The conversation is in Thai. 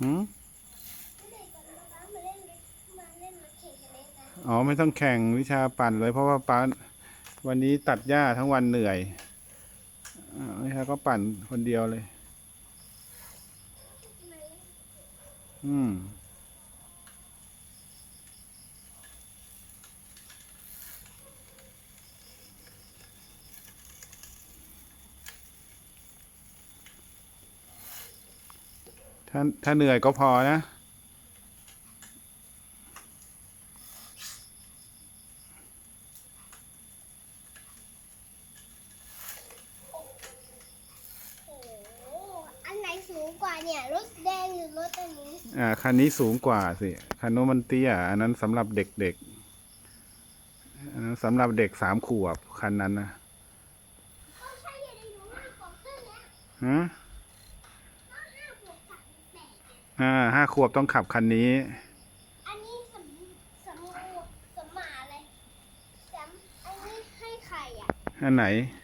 หืมอ๋อ ไม่ต้องแข่งวิชาปั่นเลย เพราะว่าป้าวันนี้ตัดหญ้าทั้งวันเหนื่อยอ่าวิชาก็ปั่นคนเดียวเลย อืม ถ้าถ้าเหนื่อยก็พอนะโอ้โหอันไหนสูงกว่าเนี่ยรถแดงหรือรถอันนี้ อ่า คันนี้สูงกว่าสิ คันโน้นมันเตี้ย อันนั้นสำหรับเด็กๆ อันนั้นสำหรับเด็กสามขวบคันนั้นนะก็ใช่ยังไงหนูไม่ของเส้นเนี้ยฮะ ก็ห้าบวกสามแปด อ่าห้าขวบต้องขับคันนี้ อันนี้สมสมสมหมาเลยสมอันนี้ให้ใครอะ อันไหนอ